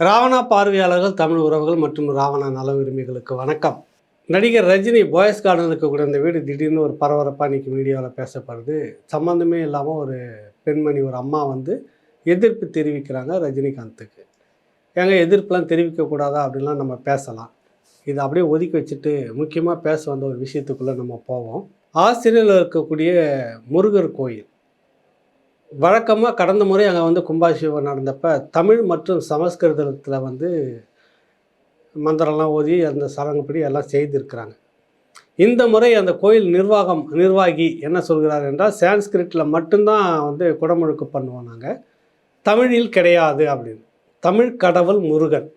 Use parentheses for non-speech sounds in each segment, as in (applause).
ராவணா பார்வையாளர்கள் தமிழ் உறவுகள் மற்றும் ராவணா நல உரிமைகளுக்கு வணக்கம். நடிகர் ரஜினி பாய்ஸ் கார்டன் கூட இந்த வீடு திடீர்னு ஒரு பரபரப்பாக இன்றைக்கி மீடியாவில் பேசப்படுது. சம்மந்தமே இல்லாமல் ஒரு பெண்மணி ஒரு அம்மா வந்து எதிர்ப்பு தெரிவிக்கிறாங்க ரஜினிகாந்துக்கு. ஏங்க எதிர்ப்புலாம் தெரிவிக்கக்கூடாதா அப்படின்லாம் நம்ம பேசலாம். இதை அப்படியே ஒதுக்கி வச்சுட்டு முக்கியமாக பேச வந்த ஒரு விஷயத்துக்குள்ளே நம்ம போவோம். ஆசிரியரில் இருக்கக்கூடிய முருகர் கோயில். வழக்கமாக கடந்த முறை அங்கே வந்து கும்பாபிஷேகம் நடந்தப்ப தமிழ் மற்றும் சமஸ்கிருதத்தில் வந்து மந்திரம்லாம் ஓதி அந்த சடங்குப்படி எல்லாம் செய்திருக்கிறாங்க. இந்த முறை அந்த கோயில் நிர்வாகம் நிர்வாகி என்ன சொல்கிறார் என்றால் சான்ஸ்கிரிட்டில் மட்டும்தான் வந்து குடமுழுக்கு பண்ணுவோம் நாங்கள் தமிழில் கிடையாது அப்படின்னு. தமிழ் கடவுள் முருகன்.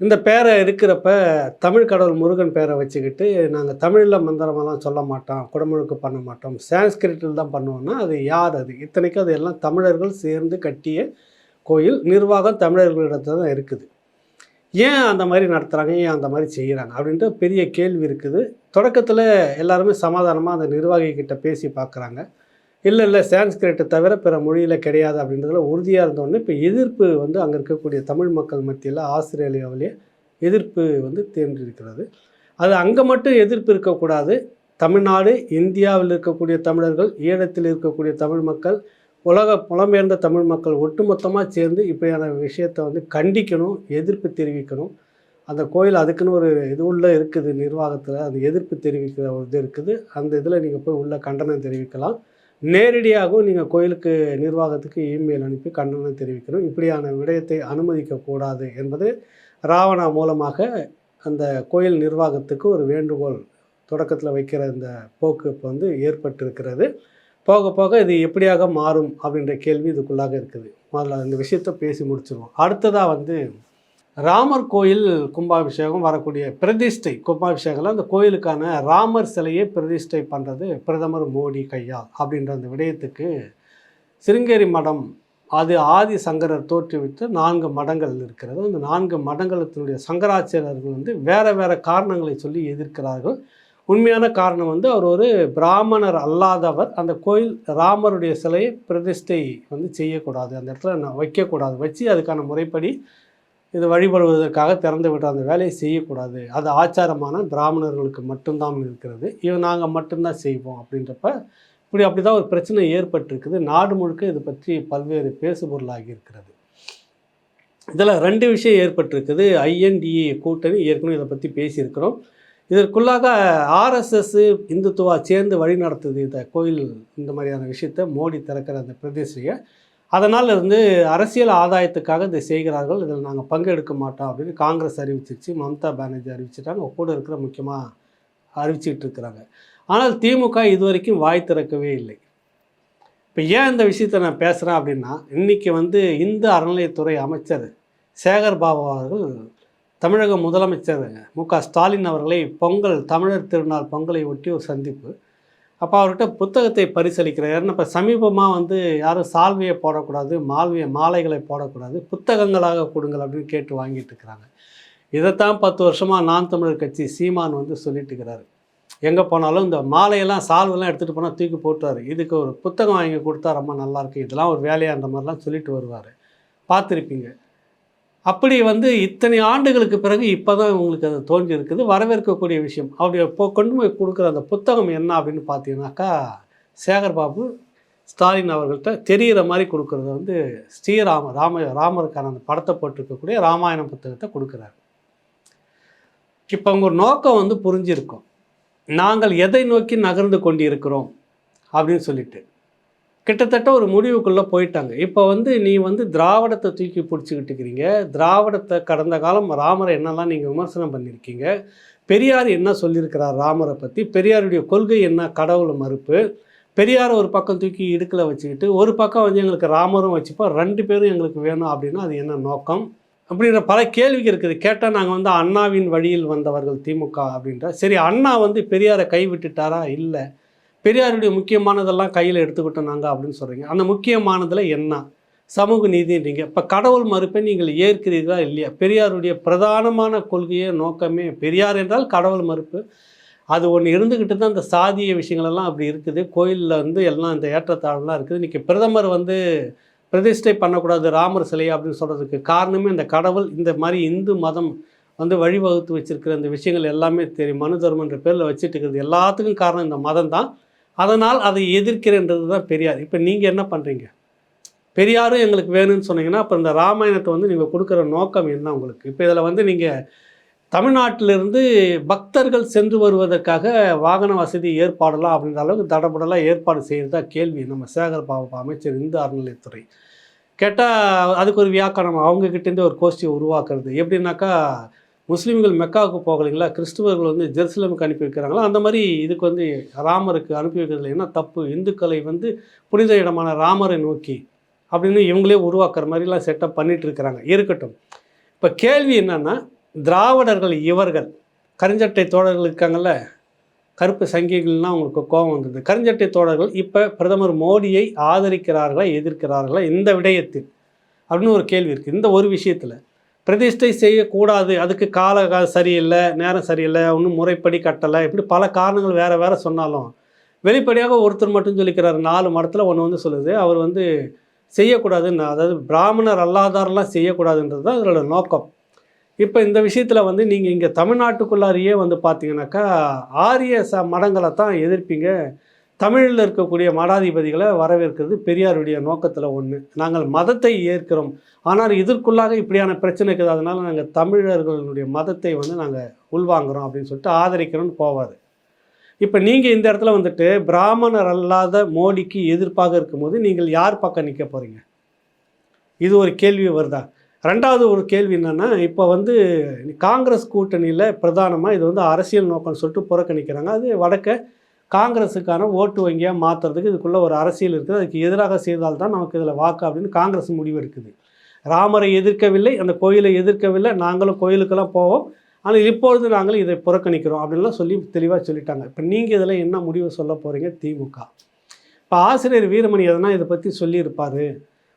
இந்த பேரை இருக்கிறப்ப தமிழ் கடவுள் முருகன் பேரை வச்சுக்கிட்டு நாங்கள் தமிழில் மந்திரமெல்லாம் சொல்ல மாட்டோம் குடமுழுக்கு பண்ண மாட்டோம். சான்ஸ்கிரிட்டில் தான் பண்ணுவோம்னா அது யார் அது? இத்தனைக்கும் அது எல்லாம் தமிழர்கள் சேர்ந்து கட்டிய கோயில் நிர்வாகம் தமிழர்களிடத்துல தான் இருக்குது. ஏன் அந்த மாதிரி நடத்துகிறாங்க ஏன் அந்த மாதிரி செய்கிறாங்க அப்படின்ட்டு பெரிய கேள்வி இருக்குது. தொடக்கத்தில் எல்லாருமே சமாதானமாக அந்த நிர்வாகிகிட்ட பேசி பார்க்குறாங்க. இல்லை இல்லை சான்ஸ்கிரிட்டை தவிர பிற மொழியில் கிடையாது அப்படின்றதுல உறுதியாக இருந்தோடனே இப்போ எதிர்ப்பு வந்து அங்கே இருக்கக்கூடிய தமிழ் மக்கள் மத்தியில் ஆஸ்திரேலியாவிலேயே எதிர்ப்பு வந்து தேர்ந்திருக்கிறது அது அங்கே மட்டும் எதிர்ப்பு இருக்கக்கூடாது. தமிழ்நாடு இந்தியாவில் இருக்கக்கூடிய தமிழர்கள் ஈழத்தில் இருக்கக்கூடிய தமிழ் மக்கள் உலக புலம்பெயர்ந்த தமிழ் மக்கள் ஒட்டுமொத்தமாக சேர்ந்து இப்படியான விஷயத்தை வந்து கண்டிக்கணும் எதிர்ப்பு தெரிவிக்கணும். அந்த கோயில் அதுக்குன்னு ஒரு இது உள்ளே இருக்குது நிர்வாகத்தில். அந்த எதிர்ப்பு தெரிவிக்கிற ஒரு இது இருக்குது. அந்த இதில் நீங்கள் போய் உள்ள கண்டனம் தெரிவிக்கலாம். நேரடியாகவும் நீங்கள் கோயிலுக்கு நிர்வாகத்துக்கு இமெயில் அனுப்பி கண்டனம் தெரிவிக்கணும். இப்படியான விடயத்தை அனுமதிக்கக்கூடாது என்பது ராவணா மூலமாக அந்த கோயில் நிர்வாகத்துக்கு ஒரு வேண்டுகோள் தொடக்கத்தில் வைக்கிற இந்த போக்கு இப்போ வந்து ஏற்பட்டிருக்கிறது. போக போக இது எப்படியாக மாறும் அப்படின்ற கேள்வி இதுக்குள்ளாக இருக்குது. முதல்ல இந்த விஷயத்தை பேசி முடிச்சிருவோம். அடுத்ததாக வந்து ராமர் கோயில் கும்பாபிஷேகம் வரக்கூடிய பிரதிஷ்டை கும்பாபிஷேகம்ல அந்த கோயிலுக்கான ராமர் சிலையை பிரதிஷ்டை பண்ணுறது பிரதமர் மோடி கையால் அப்படின்ற அந்த விடயத்துக்கு சிருங்கேரி மடம் அது ஆதி சங்கரர் தோற்றுவித்து நான்கு மடங்கள் இருக்கிறது. அந்த நான்கு மடங்களத்தினுடைய சங்கராச்சாரியர்கள் வந்து வேறு வேறு காரணங்களை சொல்லி எதிர்க்கிறார்கள். உண்மையான காரணம் வந்து அவர் ஒரு பிராமணர் அல்லாதவர். அந்த கோயில் ராமருடைய சிலையை பிரதிஷ்டை வந்து செய்யக்கூடாது. அந்த இடத்துல நான் வைக்கக்கூடாது. வச்சு அதுக்கான முறைப்படி இது வழிபடுவதற்காக திறந்து விட்டு அந்த வேலையை செய்யக்கூடாது. அது ஆச்சாரமான பிராமணர்களுக்கு மட்டும்தான் இருக்கிறது. இவன் நாங்கள் மட்டும்தான் செய்வோம் அப்படின்றப்ப இப்படி அப்படி தான் ஒரு பிரச்சனை ஏற்பட்டிருக்குது. நாடு முழுக்க இது பற்றி பல்வேறு பேசுபொருளாகி இருக்கிறது. இதில் ரெண்டு விஷயம் ஏற்பட்டிருக்குது. ஐஎன்டிஏ கூட்டணி ஏற்கனவே இதை பற்றி பேசியிருக்கிறோம். இதற்குள்ளாக ஆர்எஸ்எஸ் இந்துத்துவா சேர்ந்து வழி நடத்துது இந்த கோயில் இந்த மாதிரியான விஷயத்தை மோடி திறக்கிற அந்த பிரதேசியை அதனால் இருந்து அரசியல் ஆதாயத்துக்காக இதை செய்கிறார்கள். இதில் நாங்கள் பங்கெடுக்க மாட்டோம் அப்படின்னு காங்கிரஸ் அறிவிச்சிருச்சு மம்தா பானர்ஜி அறிவிச்சிட்டாங்க கூட இருக்கிற முக்கியமாக அறிவிச்சிக்கிட்டு இருக்கிறாங்க. ஆனால் திமுக இதுவரைக்கும் வாய் திறக்கவே இல்லை. இப்போ ஏன் இந்த விஷயத்தை நான் பேசுகிறேன் அப்படின்னா இன்றைக்கி வந்து இந்து அறநிலையத்துறை அமைச்சர் சேகர் பாபு அவர்கள் தமிழக முதலமைச்சர் மு க ஸ்டாலின் அவர்களை பொங்கல் தமிழர் திருநாள் பொங்கலை ஒட்டி ஒரு சந்திப்பு. அப்போ அவர்கிட்ட புத்தகத்தை பரிசளிக்கிறார். இப்போ சமீபமாக வந்து யாரும் சால்வையை போடக்கூடாது மால்விய மாலைகளை போடக்கூடாது புத்தகங்களாக கொடுங்கள் அப்படின்னு கேட்டு வாங்கிட்டு இருக்கிறாங்க. இதைத்தான் பத்து வருஷமாக நான் தமிழர் கட்சி சீமான் வந்து சொல்லிட்டு இருக்கிறாரு. எங்கே போனாலும் இந்த மாலையெல்லாம் சால்வெல்லாம் எடுத்துகிட்டு போனால் தூக்கி போட்டுறாரு இதுக்கு ஒரு புத்தகம் வாங்கி கொடுத்தா ரொம்ப நல்லாயிருக்கு இதெல்லாம் ஒரு வேலையான்ற மாதிரிலாம் சொல்லிட்டு வருவார். பார்த்துருப்பீங்க. அப்படி வந்து இத்தனை ஆண்டுகளுக்கு பிறகு இப்போ தான் உங்களுக்கு அது தோன்றி இருக்குது வரவேற்கக்கூடிய விஷயம். அப்படி இப்போ கொண்டு போய் கொடுக்குற அந்த புத்தகம் என்ன அப்படின்னு பார்த்தீங்கன்னாக்கா சேகர் பாபு ஸ்டாலின் அவர்கள்ட்ட தெரிகிற மாதிரி கொடுக்குறது வந்து ஸ்ரீராம ராம ராமருக்கான அந்த படத்தை போட்டிருக்கக்கூடிய ராமாயணம் புத்தகத்தை கொடுக்குறாரு. இப்போ அவங்க ஒரு நோக்கம் வந்து புரிஞ்சிருக்கும். நாங்கள் எதை நோக்கி நகர்ந்து கொண்டிருக்கிறோம் அப்படின்னு சொல்லிட்டு. கிட்டத்தட்ட ஒரு முடிவுக்குள்ளே போயிட்டாங்க. இப்போ வந்து நீ வந்து திராவிடத்தை தூக்கி பிடிச்சிக்கிட்டு இருக்கிறீங்க. திராவிடத்தை கடந்த காலம் ராமரை என்னெல்லாம் நீங்கள் விமர்சனம் பண்ணியிருக்கீங்க? பெரியார் என்ன சொல்லியிருக்கிறார் ராமரை பற்றி பெரியாருடைய கொள்கை என்ன? கடவுள் மறுப்பு. பெரியார் ஒரு பக்கம் தூக்கி இடுக்கில் வச்சுக்கிட்டு ஒரு பக்கம் வந்து எங்களுக்கு ராமரும் வச்சுப்போம் ரெண்டு பேரும் எங்களுக்கு வேணும் அப்படின்னா அது என்ன நோக்கம்? அப்படின்ற பல கேள்விகள் இருக்குது. கேட்டால் நாங்கள் வந்து அண்ணாவின் வழியில் வந்தவர்கள் திமுக அப்படின்ற. சரி அண்ணா வந்து பெரியாரை கைவிட்டுட்டாரா? இல்லை. பெரியாருடைய முக்கியமானதெல்லாம் கையில் எடுத்துக்கிட்டோம் நாங்கள் அப்படின்னு சொல்கிறீங்க அந்த முக்கியமானதில் என்ன? சமூக நீதின்றீங்க இப்போ கடவுள் மறுப்பை நீங்கள் ஏற்கிறீர்களா இல்லையா? பெரியாருடைய பிரதானமான கொள்கையே நோக்கமே பெரியார் என்றால் கடவுள் மறுப்பு. அது ஒன்று இருந்துக்கிட்டு தான் இந்த சாதிய விஷயங்களெல்லாம் அப்படி இருக்குது. கோயிலில் வந்து எல்லாம் இந்த ஏற்றத்தாழ்லாம் இருக்குது. இன்றைக்கி பிரதமர் வந்து பிரதிஷ்டை பண்ணக்கூடாது ராமர் சிலை அப்படின்னு சொல்கிறதுக்கு காரணமே இந்த கடவுள். இந்த மாதிரி இந்து மதம் வந்து வழிவகுத்து வச்சுருக்கிற இந்த விஷயங்கள் எல்லாமே தெரியும். மனு தர்மன்ற பேரில் வச்சுட்டு இருக்கிறது எல்லாத்துக்கும் காரணம் இந்த மதம் தான் அதனால் அதை எதிர்க்கிறேன்றது தான் பெரியார். இப்போ நீங்கள் என்ன பண்ணுறீங்க பெரியாரும் எங்களுக்கு வேணும்னு சொன்னீங்கன்னா அப்போ இந்த ராமாயணத்தை வந்து நீங்கள் கொடுக்குற நோக்கம் என்ன உங்களுக்கு? இப்போ இதில் வந்து நீங்கள் தமிழ்நாட்டிலிருந்து பக்தர்கள் சென்று வருவதற்காக வாகன வசதி ஏற்பாடலாம் அப்படின்ற அளவுக்கு தடபடலாம் ஏற்பாடு செய்கிறதா கேள்வி. நம்ம சேகர் பாபா அமைச்சர் இந்து அறநிலையத்துறை. கேட்டால் அதுக்கு ஒரு வியாக்கணம் அவங்கக்கிட்டேருந்து ஒரு கோஷ்டியை உருவாக்குறது. எப்படின்னாக்கா முஸ்லீம்கள் மெக்காவுக்கு போகலைங்களா? கிறிஸ்துவர்கள் வந்து ஜெருசலமுக்கு அனுப்பி வைக்கிறாங்களா? அந்த மாதிரி இதுக்கு வந்து ராமருக்கு அனுப்பி வைக்கிறதுல என்ன தப்பு? இந்துக்களை வந்து புனித இடமான ராமரை நோக்கி அப்படின்னு இவங்களே உருவாக்குற மாதிரிலாம் செட்டப் பண்ணிட்டு இருக்கிறாங்க. இருக்கட்டும். இப்போ கேள்வி என்னென்னா திராவிடர்கள் இவர்கள் கருஞ்சட்டை தோழர்கள் இருக்காங்கல்ல? கருப்பு சங்கிகள்லாம் அவங்களுக்கு கோபம் வந்தது. கருஞ்சட்டை தோழர்கள் இப்போ பிரதமர் மோடியை ஆதரிக்கிறார்களா எதிர்க்கிறார்களா? இந்த விடயத்தில் அப்படின்னு ஒரு கேள்வி இருக்குது இந்த ஒரு விஷயத்தில் பிரதிஷ்டை செய்யக்கூடாது. அதுக்கு கால சரியில்லை நேரம் சரியில்லை ஒன்றும் முறைப்படி கட்டலை. இப்படி பல காரணங்கள் வேறு வேறு சொன்னாலும் வெளிப்படையாக ஒருத்தர் மட்டும் சொல்லிக்கிறார். நாலு மடத்தில் ஒன்று வந்து சொல்லுது. அவர் வந்து செய்யக்கூடாதுன்னு அதாவது பிராமணர் அல்லாதாரெலாம் செய்யக்கூடாதுன்றது தான் அதோட நோக்கம். இப்போ இந்த விஷயத்தில் வந்து நீங்கள் இங்கே தமிழ்நாட்டுக்குள்ளாரியே வந்து பார்த்தீங்கன்னாக்கா ஆரிய ச மடங்களை தான் எதிர்ப்பீங்க. தமிழில் இருக்கக்கூடிய மடாதிபதிகளை வரவேற்கிறது பெரியாருடைய நோக்கத்தில் ஒன்று நாங்கள் மதத்தை ஏற்கிறோம். ஆனால் இதற்குள்ளாக இப்படியான பிரச்சனை இருக்குது அதனால் நாங்கள் தமிழர்களுடைய மதத்தை வந்து நாங்கள் உள்வாங்குறோம் அப்படின்னு சொல்லிட்டு ஆதரிக்கிறோம்னு போவார். இப்போ நீங்கள் இந்த இடத்துல வந்துட்டு பிராமணர் அல்லாத மோடிக்கு எதிர்ப்பாக இருக்கும்போது நீங்கள் யார் பக்கம் நிற்க போகிறீங்க இது ஒரு கேள்வி வருதா? ரெண்டாவது ஒரு கேள்வி என்னென்னா இப்போ வந்து காங்கிரஸ் கூட்டணியில் பிரதானமாக இது வந்து அரசியல் நோக்கம்னு சொல்லிட்டு புறக்கணிக்கிறாங்க. அது வடக்க காங்கிரஸுக்கான ஓட்டு வங்கியாக மாற்றுறதுக்கு இதுக்குள்ளே ஒரு அரசியல் இருக்குது. அதுக்கு எதிராக செய்தால் தான் நமக்கு இதில் வாக்கு அப்படின்னு காங்கிரஸ் முடிவு எடுக்குது. ராமரை எதிர்க்கவில்லை அந்த கோயிலை எதிர்க்கவில்லை நாங்களும் கோயிலுக்கெல்லாம் போவோம். ஆனால் இப்பொழுது நாங்கள் இதை புறக்கணிக்கிறோம் அப்படின்லாம் சொல்லி தெளிவாக சொல்லிட்டாங்க. இப்போ நீங்கள் இதில் என்ன முடிவு சொல்ல போகிறீங்க திமுக. இப்போ ஆசிரியர் வீரமணி எதனா இதை பற்றி சொல்லியிருப்பார்.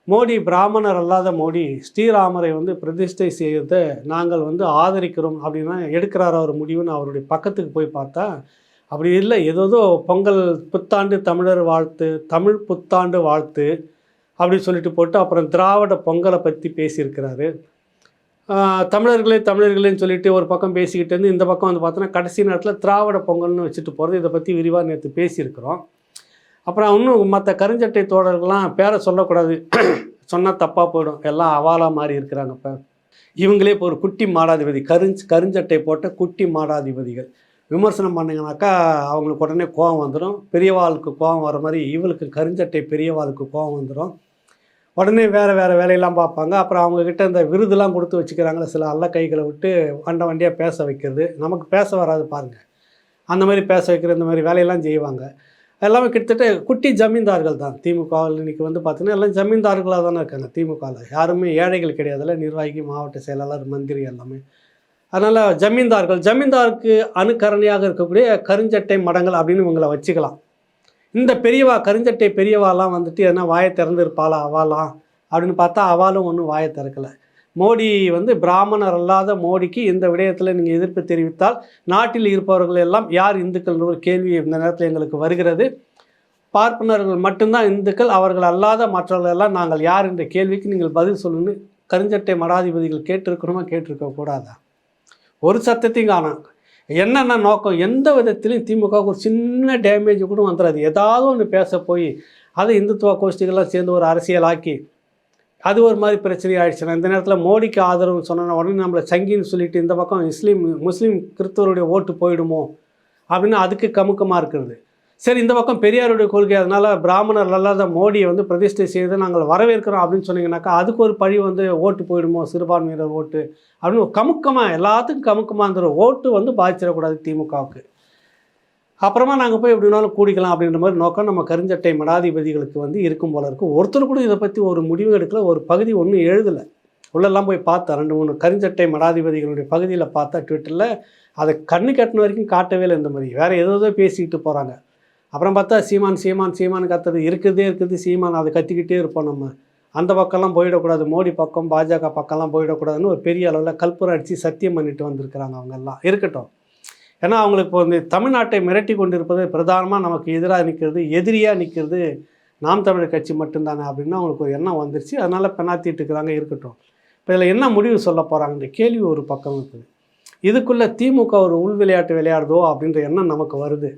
மோடி பிராமணர் அல்லாத மோடி ஸ்ரீராமரை வந்து பிரதிஷ்டை செய்யறதை நாங்கள் வந்து ஆதரிக்கிறோம் அப்படின்னா எடுக்கிறார் அவர் முடிவுன்னு அவருடைய பக்கத்துக்கு போய் பார்த்தா அப்படி இல்லை ஏதோ பொங்கல் புத்தாண்டு தமிழர் வாழ்த்து தமிழ் புத்தாண்டு வாழ்த்து அப்படின்னு சொல்லிட்டு போட்டு அப்புறம் திராவிட பொங்கலை பற்றி பேசியிருக்கிறாரு. தமிழர்களே தமிழர்களேன்னு சொல்லிட்டு ஒரு பக்கம் பேசிக்கிட்டு இருந்து இந்த பக்கம் வந்து பார்த்தோன்னா கடைசி நேரத்தில் திராவிட பொங்கல்னு வச்சுட்டு போகிறது இதை பற்றி விரிவாக நேற்று பேசியிருக்கிறோம். அப்புறம் இன்னும் மற்ற கருஞ்சட்டை தோழர்கள்லாம் பேரை சொல்லக்கூடாது. (clears throat) சொன்னால் தப்பாக போயிடும். எல்லாம் அவாலாக மாறி இருக்கிறாங்க இப்போ. இவங்களே இப்போ ஒரு குட்டி மாடாதிபதி கருஞ்ச் கருஞ்சட்டை போட்ட குட்டி மாடாதிபதிகள். விமர்சனம் பண்ணிங்கனாக்கா அவங்களுக்கு உடனே கோபம் வந்துடும் பெரியவாளுக்கு கோபம் வர மாதிரி இவளுக்கு கருஞ்சட்டை பெரியவாளுக்கு கோபம் வந்துடும் உடனே வேறு வேறு வேலையெல்லாம் பார்ப்பாங்க. அப்புறம் அவங்கக்கிட்ட இந்த விருதுலாம் கொடுத்து வச்சுக்கிறாங்களே சில அல்ல கைகளை விட்டு வண்ட வண்டியாக பேச வைக்கிறது. நமக்கு பேச வராது பாருங்கள் அந்த மாதிரி பேச வைக்கிற இந்த மாதிரி வேலையெல்லாம் செய்வாங்க. எல்லாமே கிட்டத்தட்ட குட்டி ஜமீன்தார்கள் தான். திமுகவில் இன்னைக்கு வந்து பார்த்தீங்கன்னா எல்லாம் ஜமீன்தார்களாக தானே இருக்காங்க. திமுகவில் யாருமே ஏழைகள் கிடையாதுல்ல. நிர்வாகி மாவட்ட செயலாளர் மந்திரி எல்லாமே. அதனால் ஜமீன்தார்கள் ஜமீன்தாருக்கு அணுக்கரணையாக இருக்கக்கூடிய கருஞ்சட்டை மடங்கள் அப்படின்னு இவங்களை வச்சுக்கலாம். இந்த பெரியவா கருஞ்சட்டை பெரியவாலாம் வந்துட்டு எதனா வாயை திறந்து இருப்பாளா அவாலாம் அப்படின்னு பார்த்தா அவாலும் ஒன்றும் வாயை திறக்கலை. மோடி வந்து பிராமணர் அல்லாத மோடிக்கு இந்த விடயத்தில் நீங்கள் எதிர்ப்பு தெரிவித்தால் நாட்டில் இருப்பவர்கள் எல்லாம் யார் இந்துக்கள் ஒரு கேள்வி இந்த நேரத்தில் எங்களுக்கு வருகிறது. பார்ப்பனர்கள் மட்டும்தான் இந்துக்கள் அவர்கள் அல்லாத மற்றவர்கள் எல்லாம் நாங்கள் யார் என்ற கேள்விக்கு நீங்கள் பதில் சொல்லணும்னு கருஞ்சட்டை மடாதிபதிகள் கேட்டிருக்கணுமா கேட்டிருக்க கூடாதா ஒரு சத்தத்தையும் காணோம். என்னென்ன நோக்கம்? எந்த விதத்திலையும் திமுக ஒரு சின்ன டேமேஜ் கூட வந்துடாது ஏதாவது ஒன்று பேச போய் அதை இந்துத்துவ கோஷ்டிகள்லாம் சேர்ந்து ஒரு அரசியலாக்கி அது ஒரு மாதிரி பிரச்சனை ஆயிடுச்சுன்னா இந்த நேரத்தில் மோடிக்கு ஆதரவு சொன்ன உடனே நம்மளை சங்கின்னு சொல்லிட்டு இந்த பக்கம் இஸ்லீம் முஸ்லீம் கிறிஸ்தவருடைய ஓட்டு போயிடுமோ? அப்படின்னு அதுக்கு கமுக்கமாக இருக்கிறது. சரி இந்த பக்கம் பெரியாருடைய கொள்கை அதனால் பிராமணர் அல்லாத மோடியை வந்து பிரதிஷ்டை செய்து நாங்கள் வரவேற்கிறோம் அப்படின்னு சொன்னீங்கன்னாக்கா அதுக்கு ஒரு பழி வந்து ஓட்டு போயிடுமோ சிறுபான்மையினர் ஓட்டு அப்படின்னு ஒரு கமுக்கமாக எல்லாத்துக்கும் கமுக்கமாக இருந்துற ஓட்டு வந்து பாதிச்சிடக்கூடாது திமுகவுக்கு. அப்புறமா நாங்கள் போய் எப்படினாலும் கூடிக்கலாம் அப்படின்ற மாதிரி நோக்கம் நம்ம கருஞ்சட்டை மடாதிபதிகளுக்கு வந்து இருக்கும் போல இருக்குது ஒருத்தர் கூட இதை பற்றி ஒரு முடிவு எடுக்கல ஒரு பகுதி ஒன்றும் எழுதலை. உள்ளெல்லாம் போய் பார்த்தேன் ரெண்டு மூணு கருஞ்சட்டை மடாதிபதிகளுடைய பகுதியில் பார்த்தா ட்விட்டரில் அதை கண்ணு கட்டின வரைக்கும் காட்டவே இல்லை இந்த மாதிரி. வேறு ஏதோ பேசிக்கிட்டு போகிறாங்க அப்புறம் பார்த்தா சீமான் சீமான் சீமான் கத்துறது இருக்கிறதே இருக்குது சீமான் அதை கத்திக்கிட்டே இருப்போம் நம்ம. அந்த பக்கம்லாம் போயிடக்கூடாது. மோடி பக்கம் பாஜக பக்கம்லாம் போயிடக்கூடாதுன்னு ஒரு பெரிய அளவில் கற்பூரம் அடித்து சத்தியம் பண்ணிட்டு வந்திருக்கிறாங்க அவங்கெல்லாம். இருக்கட்டும். ஏன்னா அவங்களுக்கு இப்போ வந்து தமிழ்நாட்டை மிரட்டி கொண்டிருப்பது பிரதானமாக நமக்கு எதிராக நிற்கிறது எதிரியாக நிற்கிறது நாம் தமிழர் கட்சி மட்டும்தானே அப்படின்னு அவங்களுக்கு ஒரு எண்ணம் வந்துருச்சு. அதனால் பெண்ணாத்திட்டு இருக்கிறாங்க இருக்கட்டும். இப்போ இதில் என்ன முடிவு சொல்ல போகிறாங்கன்ற கேள்வி ஒரு பக்கம் இருக்குது. இதுக்குள்ளே திமுக ஒரு உள் விளையாட்டு விளையாடுதோ அப்படின்ற எண்ணம் நமக்கு வருது.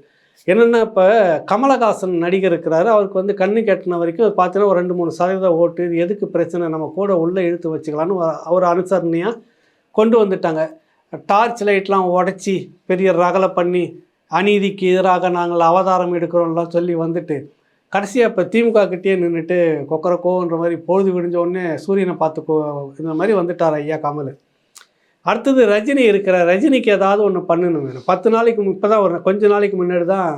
என்னென்னா இப்போ கமலஹாசன் நடிகர் இருக்கிறாரு. அவருக்கு வந்து கண்ணு கெட்டின வரைக்கும் பார்த்தீங்கன்னா ஒரு ரெண்டு மூணு சதவீத ஓட்டு. இது எதுக்கு பிரச்சனை? நம்ம கூட உள்ளே இழுத்து வச்சுக்கலான்னு ஒரு- அனுசரணையாக கொண்டு வந்துட்டாங்க. டார்ச் லைட்லாம் உடச்சி பெரிய ரகலை பண்ணி அநீதிக்கு எதிராக நாங்கள் அவதாரம் எடுக்கிறோம்லாம் சொல்லி வந்துட்டு கடைசியாக இப்போ திமுக கிட்டேயே நின்றுட்டு கொக்கரக்கோன்ற மாதிரி பொழுது விடிஞ்ச உடனே சூரியனை பார்த்துக்கோ இந்த மாதிரி வந்துட்டார் ஐயா கமல். அடுத்தது ரஜினி இருக்கிற ரஜினிக்கு ஏதாவது ஒன்று பண்ணணும் வேணும். பத்து நாளைக்கு இப்போ தான் ஒரு கொஞ்ச நாளைக்கு முன்னாடி தான்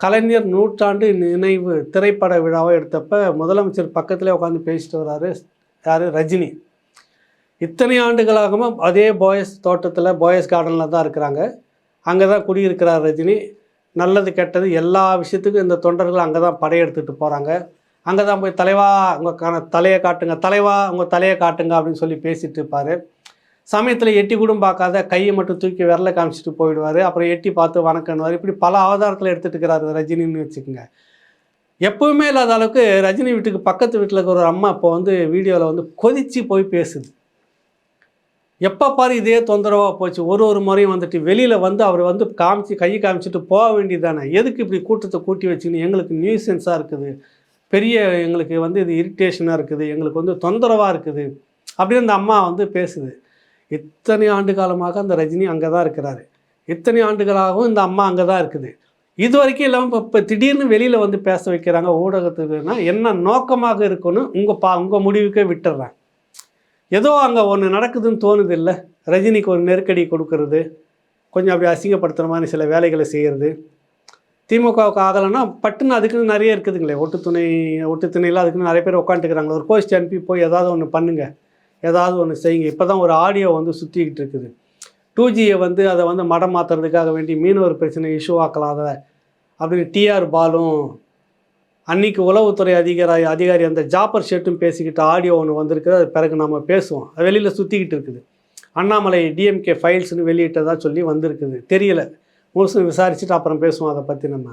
கலைஞர் நூற்றாண்டு நினைவு திரைப்பட விழாவை எடுத்தப்ப முதலமைச்சர் பக்கத்திலே உட்காந்து பேசிட்டு வர்றாரு யார்? ரஜினி. இத்தனை ஆண்டுகளாகவும் அதே போயஸ் தோட்டத்தில் போயஸ் கார்டனில் தான் இருக்கிறாங்க. அங்கே தான் குடியிருக்கிறார் ரஜினி. நல்லது கெட்டது எல்லா விஷயத்துக்கும் இந்த தொண்டர்கள் அங்கே தான் படையெடுத்துட்டு போகிறாங்க அங்கே தான் போய் தலைவா உங்கள் தலையை காட்டுங்க தலைவா உங்கள் தலையை காட்டுங்க அப்படின்னு சொல்லி பேசிகிட்டு இருப்பார். சமயத்தில் எட்டி கூட பார்க்காத கையை மட்டும் தூக்கி விரல காமிச்சிட்டு போயிடுவார். அப்புறம் எட்டி பார்த்து வணக்கம்னுவார் இப்படி பல அவதாரத்தில் எடுத்துகிட்டு இருக்கிறாரு ரஜினின்னு வச்சுக்கோங்க. எப்பவுமே இல்லாத அளவுக்கு ரஜினி வீட்டுக்கு பக்கத்து வீட்டில் இருக்கிற ஒரு அம்மா இப்போ வந்து வீடியோவில் வந்து கொதித்து போய் பேசுது. எப்போ பாரு இதே தொந்தரவாக போச்சு. ஒரு ஒரு முறையும் வந்துட்டு வெளியில் வந்து அவர் வந்து காமிச்சு கை காமிச்சிட்டு போக வேண்டியதானே எதுக்கு இப்படி கூட்டத்தை கூட்டி வச்சுன்னு எங்களுக்கு நியூசன்ஸாக இருக்குது. பெரிய எங்களுக்கு வந்து இது இரிட்டேஷனாக இருக்குது. எங்களுக்கு வந்து தொந்தரவாக இருக்குது. அப்படின்னு அந்த அம்மா வந்து பேசுது. இத்தனை ஆண்டு காலமாக அந்த ரஜினி அங்கே தான் இருக்கிறாரு. இத்தனை ஆண்டுகளாகவும் இந்த அம்மா அங்கே தான் இருக்குது. இது வரைக்கும் இல்லாமல் இப்போ இப்போ திடீர்னு வெளியில் வந்து பேச வைக்கிறாங்க ஊடகத்துக்குன்னா என்ன நோக்கமாக இருக்குன்னு உங்கள் பா உங்கள் முடிவுக்கே விட்டுடுறேன் ஏதோ அங்கே ஒன்று நடக்குதுன்னு தோணுது இல்லை ரஜினிக்கு ஒரு நெருக்கடி கொடுக்கறது கொஞ்சம் அப்படி அசிங்கப்படுத்துகிற மாதிரி சில வேலைகளை செய்கிறது திமுகவுக்கு ஆகலைன்னா பட்டுன்னு அதுக்குன்னு நிறைய இருக்குதுங்களே ஒட்டுத்துணை ஒட்டுத்துணையில் அதுக்குன்னு நிறைய பேர் உட்காந்துக்கிறாங்களே. ஒரு போஸ்ட் அனுப்பி போய் ஏதாவது ஒன்று பண்ணுங்கள் ஏதாவது ஒன்று செய்யுங்க. இப்போ தான் ஒரு ஆடியோ வந்து சுற்றிக்கிட்டு இருக்குது. டூ ஜியை வந்து அதை வந்து மடம் மாற்றுறதுக்காக வேண்டி மீனவர் பிரச்சனை இஷ்யூ ஆக்கலாம் அதை அப்படின்னு டிஆர் பாலும் அன்னைக்கு உளவுத்துறை அதிகாரி அதிகாரி அந்த ஜாப்பர் ஷெட்டும் பேசிக்கிட்டு ஆடியோ ஒன்று வந்திருக்குது. அது பிறகு நம்ம பேசுவோம். அது வெளியில் சுற்றிக்கிட்டு இருக்குது. அண்ணாமலை டிஎம்கே ஃபைல்ஸ்னு வெளியிட்டதாக சொல்லி வந்திருக்குது. தெரியல. முழுசும் விசாரிச்சுட்டு அப்புறம் பேசுவோம் அதை பற்றி நம்ம.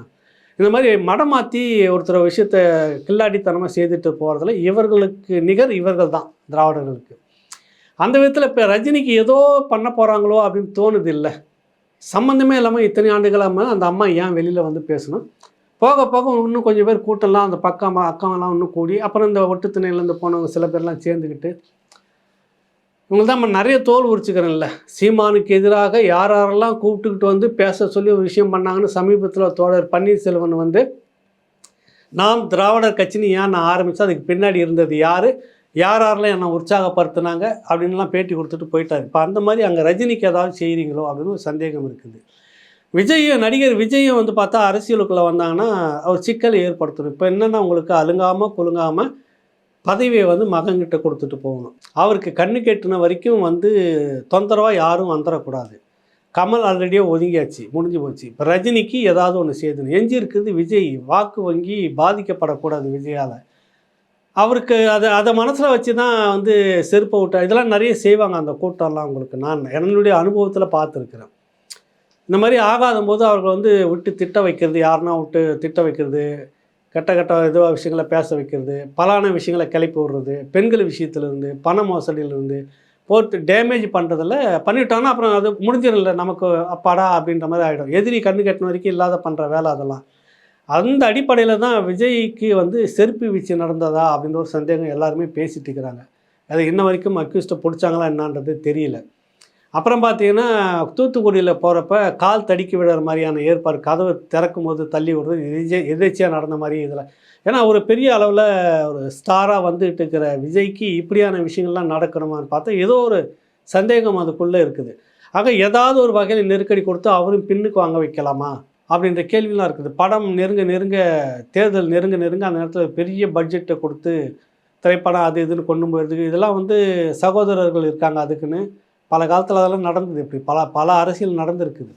இந்த மாதிரி மடம் மாற்றி ஒருத்தர் விஷயத்த கில்லாடித்தனமாக செய்துட்டு போகிறதுல இவர்களுக்கு நிகர் இவர்கள் தான் திராவிடர்களுக்கு. அந்த விதத்தில் இப்போ ரஜினிக்கு ஏதோ பண்ண போகிறாங்களோ அப்படின்னு தோணுது இல்லை சம்மந்தமே இல்லாமல் இத்தனை ஆண்டுகளாக அந்த அம்மா ஏன் வெளியில் வந்து பேசணும்? போக போக இன்னும் கொஞ்சம் பேர் கூட்டம்லாம் அந்த பக்கம் அக்கம்லாம் இன்னும் கூடி அப்புறம் இந்த ஒட்டுத்திணையிலேருந்து போனவங்க சில பேர்லாம் சேர்ந்துக்கிட்டு இவங்க தான் நம்ம நிறைய தோல் உரிச்சுக்கிறேன்ல. சீமானுக்கு எதிராக யார் யாரெல்லாம் கூப்பிட்டுக்கிட்டு வந்து பேச சொல்லி ஒரு விஷயம் பண்ணாங்கன்னு சமீபத்தில் தோழர் பன்னீர்செல்வன் வந்து நாம் திராவிடர் கட்சின்னு ஏன் நான் ஆரம்பித்தா அதுக்கு பின்னாடி இருந்தது யார்? யார் யாரெல்லாம் என்னை உற்சாகப்படுத்துனாங்க? அப்படின்லாம் பேட்டி கொடுத்துட்டு போயிட்டார். இப்போ அந்த மாதிரி அங்கே ரஜினிக்கு ஏதாவது செய்கிறீங்களோ அப்படின்னு ஒரு சந்தேகம் இருக்குது. விஜயும் நடிகர் விஜயும் வந்து பார்த்தா அரசியலுக்குள்ளே வந்தாங்கன்னா அவர் சிக்கலை ஏற்படுத்தணும். இப்போ என்னென்னா உங்களுக்கு அழுங்காமல் குலுங்காமல் பதவியை வந்து மகன்கிட்ட கொடுத்துட்டு போகணும். அவருக்கு கண்ணு கெட்டின வரைக்கும் வந்து தொந்தரவாக யாரும் வந்துடக்கூடாது கமல் ஆல்ரெடியே ஒதுங்கியாச்சு முடிஞ்சு போச்சு. இப்போ ரஜினிக்கு ஏதாவது ஒன்று செய்யணும். எஞ்சி இருக்குது விஜய் வாக்கு வங்கி பாதிக்கப்படக்கூடாது விஜயால். அவருக்கு அதை அதை மனசில் வச்சு தான் வந்து செருப்பை விட்டா இதெல்லாம் நிறைய செய்வாங்க அந்த கூட்டம்லாம் உங்களுக்கு. நான் என்னுடைய அனுபவத்தில் பார்த்துருக்குறேன். இந்த மாதிரி ஆகாத போது அவர்கள் வந்து விட்டு திட்ட வைக்கிறது யாருன்னா விட்டு திட்ட வைக்கிறது கெட்ட கெட்ட இதுவாக விஷயங்களை பேச வைக்கிறது பலான விஷயங்களை கிளப்பி விடுறது பெண்கள் விஷயத்துலேருந்து பண மோசடியிலேருந்து போட்டு டேமேஜ் பண்ணுறதில் பண்ணிட்டோன்னா அப்புறம் அது முடிஞ்சிடல நமக்கு அப்பாடா அப்படின்ற மாதிரி ஆகிடும் எதிரி கண்ணு கட்டின வரைக்கும் இல்லாத பண்ணுற வேலை அதெல்லாம். அந்த அடிப்படையில் தான் விஜய்க்கு வந்து செருப்பு வீச்சு நடந்ததா அப்படின்ற ஒரு சந்தேகம் எல்லாருமே பேசிகிட்டு இருக்கிறாங்க. அதை இன்ன வரைக்கும் அக்யூஸ்ட்டை பிடிச்சாங்களா என்னன்றது தெரியல. அப்புறம் பார்த்தீங்கன்னா தூத்துக்குடியில் போகிறப்ப கால் தடுக்கி விடுற மாதிரியான ஏற்பாடு கதவை திறக்கும் போது தள்ளி விடுறது எதிர்ச்சி எதிர்ச்சியாக நடந்த மாதிரி இதில். ஏன்னா ஒரு பெரிய அளவில் ஒரு ஸ்டாராக வந்துட்டு இருக்கிற விஜய்க்கு இப்படியான விஷயங்கள்லாம் நடக்கணுமான்னு பார்த்தா ஏதோ ஒரு சந்தேகம் அதுக்குள்ளே இருக்குது. ஆக ஏதாவது ஒரு வகையில் நெருக்கடி கொடுத்து அவரும் பின்னுக்கு வாங்க வைக்கலாமா? அப்படின்ற கேள்விலாம் இருக்குது. படம் நெருங்க நெருங்க தேர்தல் நெருங்க நெருங்க அந்த நேரத்தில் பெரிய பட்ஜெட்டை கொடுத்து திரைப்படம் அது இதுன்னு கொண்டு போகிறதுக்கு இதெல்லாம் வந்து சகோதரர்கள் இருக்காங்க அதுக்குன்னு. பல காலத்தில் அதெல்லாம் நடந்தது இப்படி. பல பல அரசியல் நடந்திருக்குது.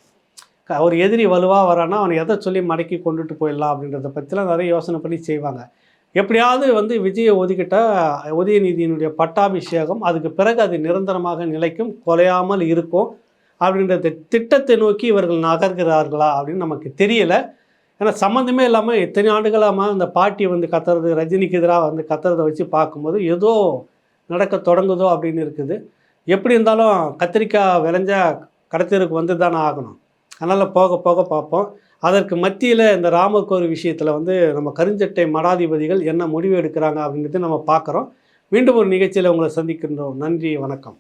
க- ஒரு எதிரி வலுவாக வரான்னா அவனை எதை சொல்லி மடக்கி கொண்டுட்டு போயிடலாம் அப்படின்றத பற்றிலாம் நிறைய யோசனை பண்ணி செய்வாங்க. எப்படியாவது வந்து விஜயை ஒதுக்கிட்ட உதயநிதியினுடைய பட்டாபிஷேகம் அதுக்கு பிறகு அது நிரந்தரமாக நிலைக்கும் குலையாமல் இருக்கும் அப்படின்ற திட்டத்தை நோக்கி இவர்கள் நகர்கிறார்களா அப்படின்னு நமக்கு தெரியல. ஏன்னா சம்மந்தமே இல்லாமல் எத்தனை ஆண்டுகளாக அந்த பாட்டி வந்து கத்துறது ரஜினிக்கு எதிராக வந்து கத்துறதை வச்சு பார்க்கும்போது ஏதோ நடக்க தொடங்குதோ அப்படின்னு இருக்குது. எப்படி இருந்தாலும் கத்திரிக்காய் விளைஞ்சா கடத்தருக்கு வந்து தானே ஆகணும். அதனால் போக போக பார்ப்போம். அதற்கு மத்தியில் இந்த ராமர் கோவில் விஷயத்தில் வந்து நம்ம கருஞ்சட்டை மடாதிபதிகள் என்ன முடிவு எடுக்கிறாங்க அப்படிங்கிறது நம்ம பார்க்குறோம். மீண்டும் ஒரு நிகழ்ச்சியில் உங்களை சந்திக்கின்றோம். நன்றி வணக்கம்.